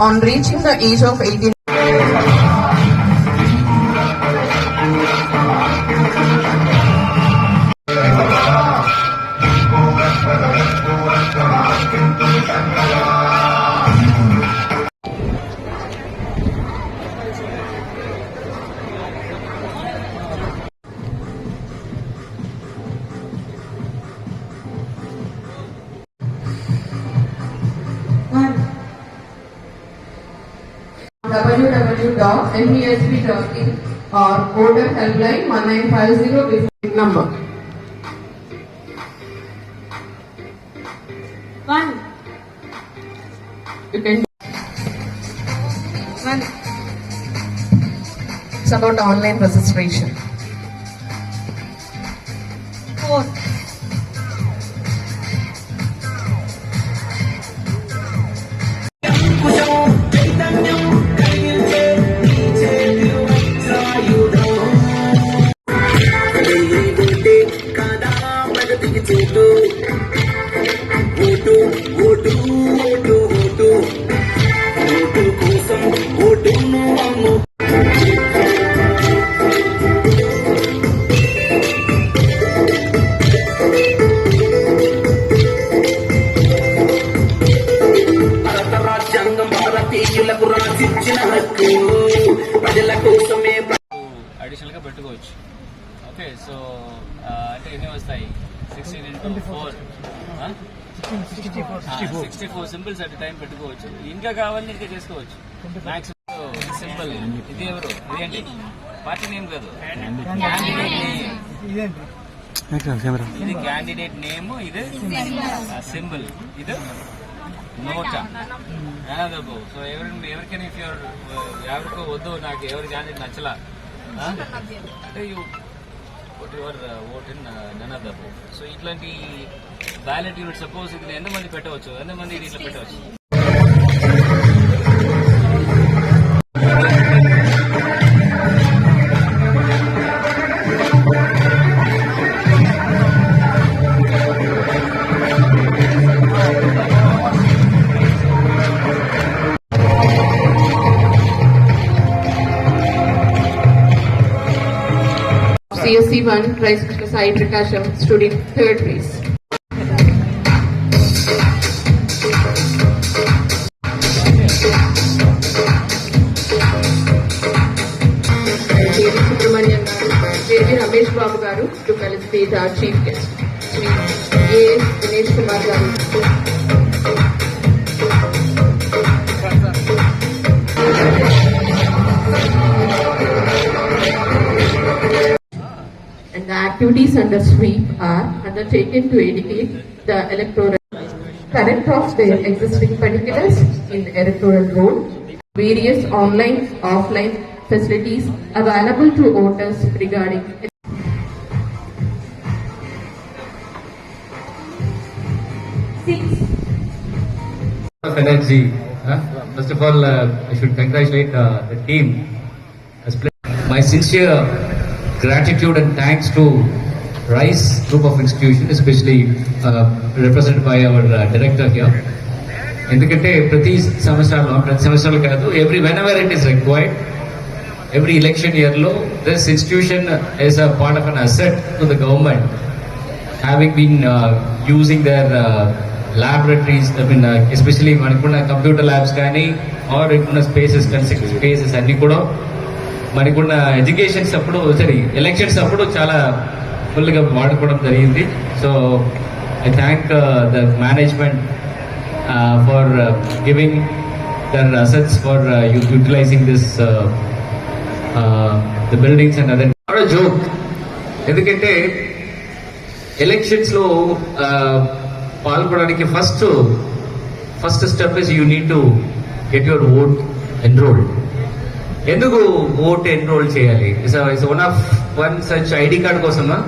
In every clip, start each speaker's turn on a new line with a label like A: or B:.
A: On reaching the age of 18, www.nhsp.in or order helpline 1950 with number.
B: 1.
A: You can
B: 1.
A: It's about online registration.
C: 4. గా పెట్టుకోవచ్చు. Okay so uh, అంటే ఎన్ని వస్తాయి? Sixteen into four sixty four samples at time పెట్టుకోవచ్చు. ఇంకా కావాలని ఇంకా చేసుకోవచ్చు. మ్యాక్స్ సింపుల్ ఇది ఎవరు? ఇదేంటి పార్టీ నేమ్ కాదు. ఇది క్యాండిడేట్ నేమ్ ఇది సింబల్ ఇది నోటా. అనదబ్బు సో ఎవరి ఎవరికైనా ఇఫ్ యువర్ uh, ఎవరికో వద్దు నాకు ఎవరి క్యాండిడేట్ నచ్చలా? అంటే you what your vote in ననదబ్బు so ఇట్లాంటి బ్యాలెట్ యూనిట్ సపోజ్ ఇది ఎంతమంది పెట్టవచ్చు ఎంతమంది ఇది ఇట్లా పెట్టవచ్చు
A: CSC 1, Price Krishna Sai Prakasham, student third place. invitate our chief guest. A. Dinesh Kumar And the activities under sweep are undertaken to educate the electoral current of their existing particulars in the electoral roll, various online, offline facilities available to voters regarding
D: energy. huh? First of all, uh, I should congratulate uh, the team. Has. My sincere gratitude and thanks to Rice Group of Institution, especially uh, represented by our uh, director here. ఎందుకంటే ప్రతి సంవత్సరాలు ప్రతి సంవత్సరాలు కాదు every whenever it is required every election ఇయర్లో this institution is a part of an asset to the government having been using their laboratories I mean especially మనకున్న computer labs కానీ or ఇక్కడున్న స్పేసెస్ స్పేసెస్ అన్ని కూడా మనకున్న educations అప్పుడు సరే elections అప్పుడు చాలా ఫుల్గా వాడుకోవడం జరిగింది. So I thank the management for giving their assets for utilising this the buildings and other joke ఎందుకంటే ఎలక్షన్స్లో పాల్గొనడానికి first first step is you need to get your vote enrolled ఎందుకు ఓట్ ఎన్రోల్ చేయాలి? It's one of one such ID card కోసమా?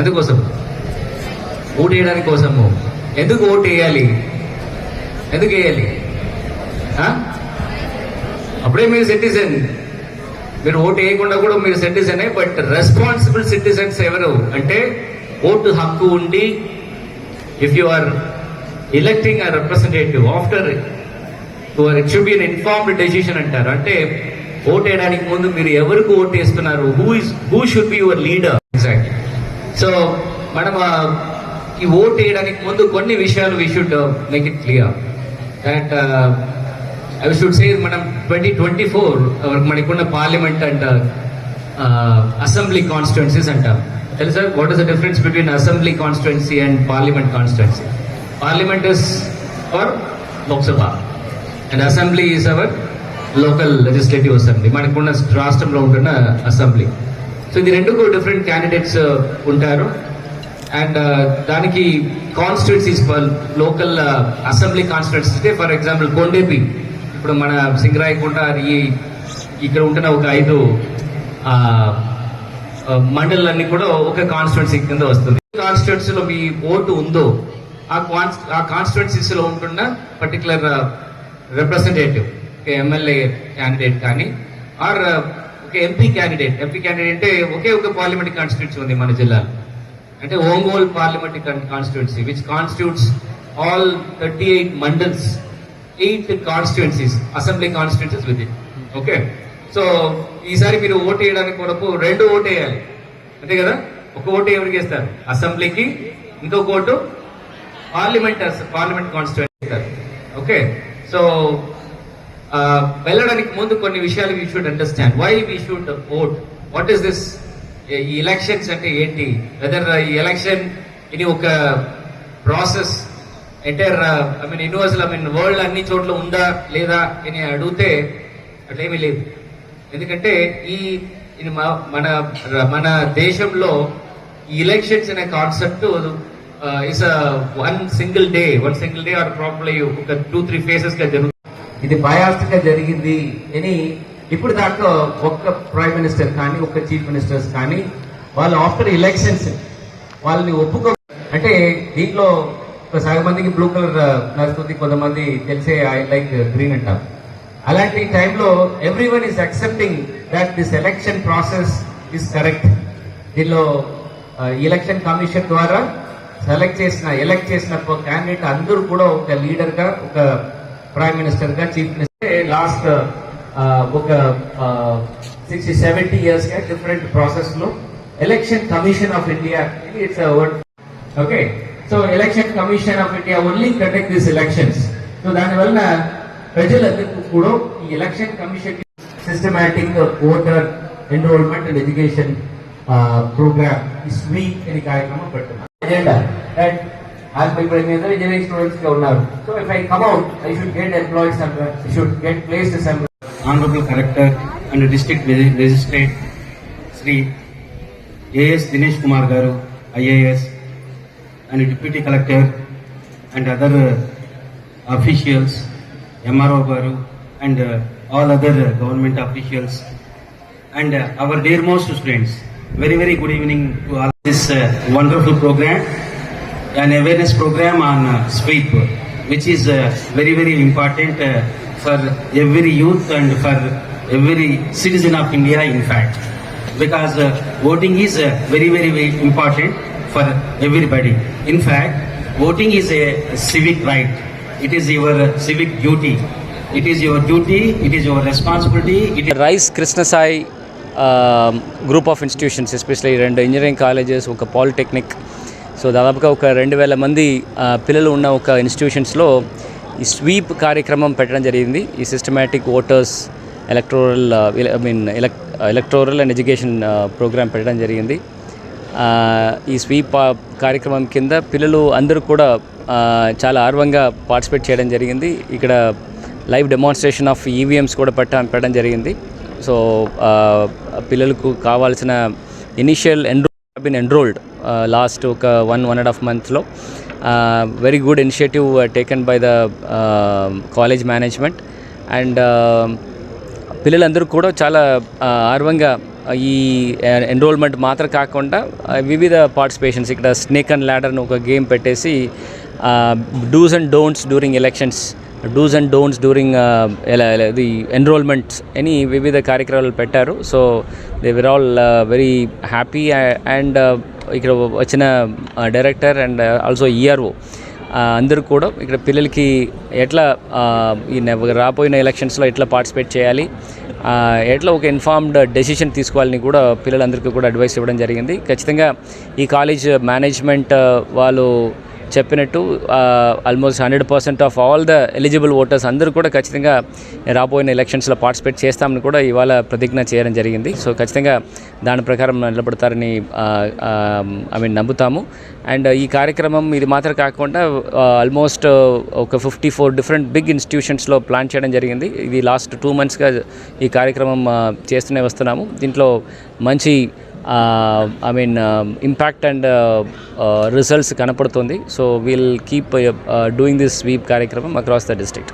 D: ఎందుకోసం? Vote వేయడానికి కోసము. ఎందుకు ఓట్ వేయాలి? ఎందుకు వేయాలి? అప్పుడే మీరు సిటిజన్ మీరు ఓటు వేయకుండా కూడా మీరు సిటిజనే బట్ రెస్పాన్సిబుల్ సిటిజన్స్ ఎవరు? అంటే ఓటు హక్కు ఉండి if you are electing a representative after it should be an informed decision అంటారు. అంటే ఓట్ వేయడానికి ముందు మీరు ఎవరికి ఓట్ వేస్తున్నారు? Who is who should be your leader exact so మనం ఈ ఓట్ వేయడానికి ముందు కొన్ని విషయాలు we should make it clear that I should say మనం ట్వంటీ ట్వంటీ ఫోర్ మనకున్న పార్లమెంట్ అండ్ అసెంబ్లీ కాన్స్టిట్యున్సీస్ అంటాం తెలుసా what is the difference between assembly constituency and parliament constituency parliament is for Lok Sabha and assembly is our local legislative assembly మనకున్న రాష్ట్రంలో ఉంటున్న assembly so ఇది రెండు different candidates ఉంటారు. And దానికి constituencies local assembly constituencies అంటే for example Kondepi ఇప్పుడు మన సింగరాయకుంట ఈ ఇక్కడ ఉంటున్న ఒక ఐదు మండలాన్ని కూడా ఒక కాన్స్టిట్యున్సీ కింద వస్తుంది. కాన్స్టిట్యున్సీలో మీ ఓటు ఉందో ఆ కాన్స్ ఆ కాన్స్టిట్యున్సీస్లో ఉంటున్న పర్టికులర్ రిప్రజెంటేటివ్ ఎమ్మెల్యే క్యాండిడేట్ కానీ ఆర్ ఒక ఎంపీ క్యాండిడేట్ ఎంపీ క్యాండిడేట్ అంటే ఒకే ఒక పార్లమెంట్ కాన్స్టిట్యూన్సీ ఉంది మన జిల్లాలో. అంటే Ongole parliament constituency which constitutes all thirty eight mandals eight constituencies assembly constituencies with it okay so ఈసారి మీరు ఓటు వేయడానికి కొరకు రెండు ఓటు వేయాలి. అంతే కదా? ఒక ఓటు ఎవరికి వేస్తారు? అసెంబ్లీకి ఇంకొక vote parliament parliament constituency okay? So వెళ్ళడానికి ముందు కొన్ని విషయాలు we should understand why we should vote what is this ఈ ఎలక్షన్స్ అంటే ఏంటి? వెదర్ ఈ ఎలక్షన్ ఇది ఒక process entire I mean universal I mean world అన్ని చోట్ల ఉందా లేదా అని అడిగితే అట్లేమీ లేదు. ఎందుకంటే ఈ ఇది మన మన దేశంలో ఈ ఎలక్షన్స్ అనే concept is one single day one single day or probably ఒక టూ త్రీ ఫేసెస్గా జరుగుతుంది
E: ఇది బయాస్డ్గా జరిగింది అని ఇప్పుడు దాంట్లో ఒక్క ప్రైమ్ మినిస్టర్ కానీ ఒక్క చీఫ్ మినిస్టర్స్ కానీ వాళ్ళు ఆఫ్టర్ ఎలక్షన్స్ వాళ్ళని ఒప్పుకో అంటే దీంట్లో ఒక సగం మందికి బ్లూ కలర్ నడుస్తుంది. కొంతమంది తెలిసే ఐ లైక్ గ్రీన్ అంటారు. అలాంటి టైంలో every one is accepting that this election process is correct దీనిలో ఎలక్షన్ కమిషన్ ద్వారా సెలెక్ట్ చేసిన ఎలక్ట్ చేసిన క్యాండిడేట్ అందరూ కూడా ఒక లీడర్గా ఒక ప్రైమ్ మినిస్టర్గా చీఫ్ మినిస్టర్ లాస్ట్ ఒక సిక్స్టీ సెవెంటీ ఇయర్స్గా డిఫరెంట్ ప్రాసెస్లో election commission of India it's word okay so election commission of India only conduct this elections so దానివల్ల ప్రజలందరూ కూడా ఈ election commission systematic voter enrolment and education programme ఈ sweet అనే కార్యక్రమం పెడుతున్నారు. రైట్ ఇప్పుడు మీద ఇంజనీరింగ్ స్టూడెంట్స్గా ఉన్నారు. So if I come out I should get employees I should get place some
F: Honorable Collector and District Legis- Magistrate Sri A.S. Dinesh Kumar Garu, IAS, and Deputy Collector and other uh, officials, MRO Garu, and uh, all other uh, government officials, and uh, our dearmost students. Very, very good evening to all. This wonderful program, an awareness program on uh, sweep, which is very, very important for every youth and for every citizen of India, in fact, because voting is very, very, very important for everybody. In fact, voting is a civic right. It is your civic duty. It is your duty it is your responsibility it
C: Rise Krishnasai group of institutions especially రెండు engineering colleges ఒక polytechnic so దాదాపుగా ఒక రెండు వేల మంది పిల్లలు ఉన్న ఒక ఇన్స్టిట్యూషన్స్లో ఈ స్వీప్ కార్యక్రమం పెట్టడం జరిగింది. ఈ systematic voters electoral I mean ఎలక్ electoral and education programme పెట్టడం జరిగింది. ఈ స్వీప్ కార్యక్రమం కింద పిల్లలు అందరూ కూడా చాలా ఆర్వంగా పార్టిసిపేట్ చేయడం జరిగింది. ఇక్కడ లైవ్ డెమాన్స్ట్రేషన్ ఆఫ్ ఈవీఎంస్ కూడా పెట్టడం పెట్టడం జరిగింది. సో పిల్లలకు కావాల్సిన ఇనిషియల్ ఎన్రో బిన్ ఎన్రోల్డ్ లాస్ట్ ఒక వన్ వన్ అండ్ హాఫ్ మంత్స్లో. Very good initiative taken by the college management and పిల్లలందరూ కూడా చాలా ఆర్వంగా ఈ ఎన్రోల్మెంట్ మాత్రం కాకుండా వివిధ పార్టిసిపేషన్స్ ఇక్కడ స్నేక్ అండ్ ల్యాడర్ని ఒక గేమ్ పెట్టేసి dos and don'ts during elections dos and don'ts during the enrolments అని వివిధ కార్యక్రమాలు పెట్టారు. So they were all very happy and ఇక్కడ వచ్చిన డైరెక్టర్ అండ్ ఆల్సో ఈఆర్ఓ
G: అందరూ కూడా ఇక్కడ పిల్లలకి ఎట్లా uh, ఈ రాబోయిన ఎలక్షన్స్లో ఎట్లా పార్టిసిపేట్ చేయాలి uh, ఎట్లా ఒక ఇన్ఫార్మ్డ్ డెసిషన్ తీసుకోవాలని కూడా పిల్లలందరికీ కూడా అడ్వైస్ ఇవ్వడం జరిగింది. ఖచ్చితంగా ఈ కాలేజ్ మేనేజ్మెంట్ uh, వాళ్ళు చెప్పినట్టు almost hundred percent of all the eligible voters అందరూ కూడా ఖచ్చితంగా రాబోయిన ఎలక్షన్స్లో పార్టిసిపేట్ చేస్తామని కూడా ఇవాళ ప్రతిజ్ఞ చేయడం జరిగింది. సో ఖచ్చితంగా దాని ప్రకారం నిలబడతారని ఐ మీన్ నమ్ముతాము. అండ్ ఈ కార్యక్రమం ఇది మాత్రం కాకుండా ఆల్మోస్ట్ ఒక ఫిఫ్టీ ఫోర్ డిఫరెంట్ బిగ్ ఇన్స్టిట్యూషన్స్లో ప్లాన్ చేయడం జరిగింది. ఇది లాస్ట్ టూ మంత్స్గా ఈ కార్యక్రమం చేస్తూనే వస్తున్నాము. దీంట్లో మంచి I mean impact and results కనపడుతుంది. So we'll keep doing this SVEEP కార్యక్రమం అక్రాస్ ద డిస్ట్రిక్ట్